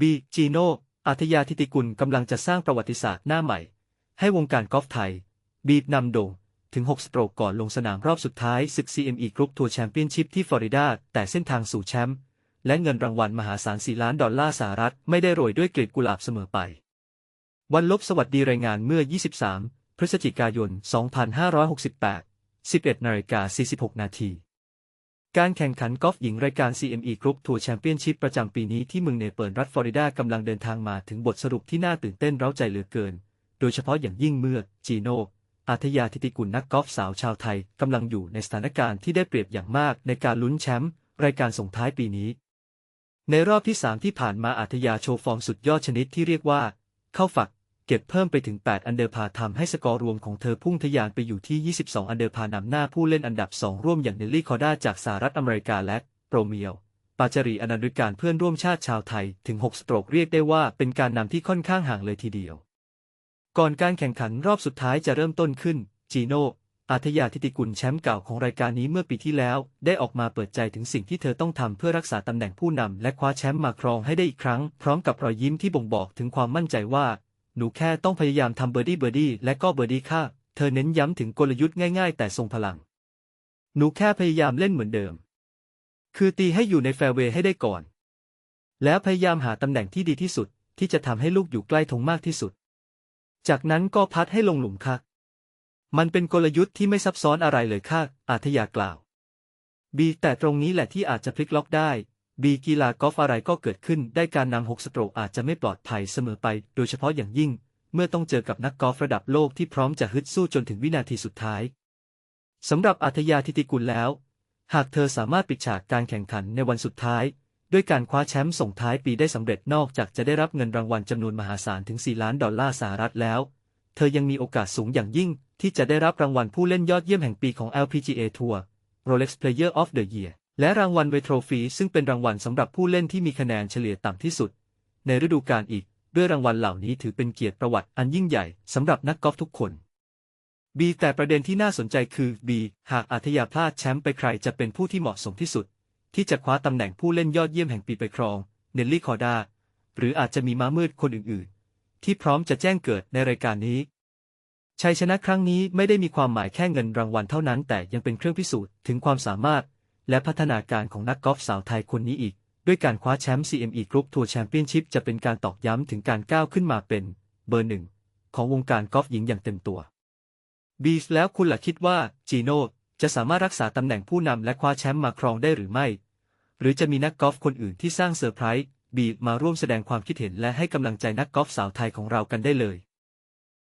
บีจีโน่อาทยาธิติกุลกำลังจะสร้างประวัติศาสตร์หน้าใหม่ ให้วงการกอล์ฟไทย บีนำโด่งถึง 6 สโตรกก่อนลงสนามรอบสุดท้ายศึก CME Group Tour Championship ที่ฟลอริดา แต่เส้นทางสู่แชมป์และเงินรางวัลมหาศาล 4 ล้านดอลลาร์สหรัฐ ไม่ได้โรยด้วยกลีบกุหลาบเสมอไป วันลบสวัสดีรายงานเมื่อ 23 พฤศจิกายน 2568 11นาฬิกา46 นาที การแข่งขันกอล์ฟหญิงรายการ CME Group Tour Championship ประจำปีนี้ที่เมืองเนเปิลรัฐฟลอริดากำลังเดินทางมาถึงบทสรุปที่น่าตื่นเต้นเร้าใจเหลือเกิน โดยเฉพาะอย่างยิ่งเมื่อจีโน่อาทยาธิติกุลนักกอล์ฟสาวชาวไทยกำลังอยู่ในสถานการณ์ที่ได้เปรียบอย่างมากในการลุ้นแชมป์รายการส่งท้ายปีนี้ ในรอบที่ 3 ที่ผ่านมาอาทยาโชว์ฟอร์มสุดยอดชนิดที่เรียกว่า เข้าฝัก เก็บเพิ่มไปถึง 8 อันเดอร์พาทำให้สกอร์รวมของเธอพุ่งทะยานไปอยู่ที่ 22 อันเดอร์พานำหน้าผู้เล่นอันดับ 2 ร่วมอย่างเนลลี่คอร์ด้าจากสหรัฐอเมริกาและโปรเมียวปาจารีอนันต์ด้วยการเพื่อนร่วมชาติชาวไทยถึง 6 สโตรกเรียกได้ว่าเป็นการนำที่ค่อนข้างห่างเลยทีเดียว ก่อนการแข่งขันรอบสุดท้ายจะเริ่มต้นขึ้น จีโน่อาทยาธิติกุลแชมป์เก่าของรายการนี้เมื่อปีที่แล้ว ได้ออกมาเปิดใจถึงสิ่งที่เธอต้องทำเพื่อรักษาตำแหน่งผู้นำและคว้าแชมป์มาครองให้ได้อีกครั้ง พร้อมกับรอยยิ้มที่บ่งบอกถึงความมั่นใจว่า หนูแค่ต้องพยายามทำเบอร์ดี้เบอร์ดี้และก็เบอร์ดี้ค่ะ เธอเน้นย้ำถึงกลยุทธ์ง่ายๆ แต่ทรงพลัง หนูแค่พยายามเล่นเหมือนเดิม คือตีให้อยู่ในแฟร์เวย์ให้ได้ก่อน แล้วพยายามหาตำแหน่งที่ดีที่สุด ที่จะทำให้ลูกอยู่ใกล้ธงมากที่สุด จากนั้นก็พัดให้ลงหลุมค่ะ มันเป็นกลยุทธ์ที่ไม่ซับซ้อนอะไรเลยค่ะอาทยากล่าวบีแต่ตรงนี้แหละที่อาจจะพลิกล็อกได้ บีกีฬากอล์ฟอะไรก็เกิดขึ้นได้การนำหกสโตรกอาจจะไม่ปลอดภัยเสมอไป โดยเฉพาะอย่างยิ่ง เมื่อต้องเจอกับนักกอล์ฟระดับโลกที่พร้อมจะฮึดสู้จนถึงวินาทีสุดท้ายสำหรับอาทยาธิติกุลแล้ว หากเธอสามารถปิดฉากการแข่งขันในวันสุดท้าย ด้วยการคว้าแชมป์ส่งท้ายปีได้สำเร็จนอกจากจะได้รับเงินรางวัลจำนวนมหาศาลถึง 4 ล้านดอลลาร์สหรัฐแล้ว เธอยังมีโอกาสสูงอย่างยิ่ง ที่จะได้รับรางวัลผู้เล่นยอดเยี่ยมแห่งปีของ LPGA Tour Rolex Player of the Year และรางวัลเวโทรฟีซึ่งเป็นรางวัลสำหรับผู้เล่นที่มีคะแนนเฉลี่ยต่ำที่สุด ในฤดูกาลอีก ด้วยรางวัลเหล่านี้ถือเป็นเกียรติประวัติอันยิ่งใหญ่สำหรับนักกอล์ฟทุกคนบีแต่ประเด็นที่น่าสนใจคือบีหากอาทยาพลาดแชมป์ไปใครจะเป็นผู้ที่เหมาะสมที่สุด ที่จะคว้าตำแหน่งผู้เล่นยอดเยี่ยมแห่งปีไปครอง เนลลี่คอร์ดา หรืออาจจะมีม้ามืดคนอื่นๆ ที่พร้อมจะแจ้งเกิดในรายการนี้ ชัยชนะครั้งนี้ไม่ได้มีความหมายแค่เงินรางวัลเท่านั้น แต่ยังเป็นเครื่องพิสูจน์ถึงความสามารถ และพัฒนาการของนักกอล์ฟสาวไทยคนนี้อีก ด้วยการคว้าแชมป์ CME Group Tour Championship จะเป็นการตอกย้ำถึงการก้าวขึ้นมาเป็น เบอร์หนึ่ง ของวงการกอล์ฟหญิงอย่างเต็มตัว บีสแล้วคุณล่ะคิดว่าจีโน่จะสามารถรักษาตำแหน่งผู้นำและคว้าแชมป์มาครองได้หรือไม่ หรือจะมีนักกอล์ฟคนอื่นที่สร้างเซอร์ไพรส์บีมาร่วมแสดงความคิดเห็นและให้กำลังใจนักกอล์ฟสาวไทยของเรากันได้เลย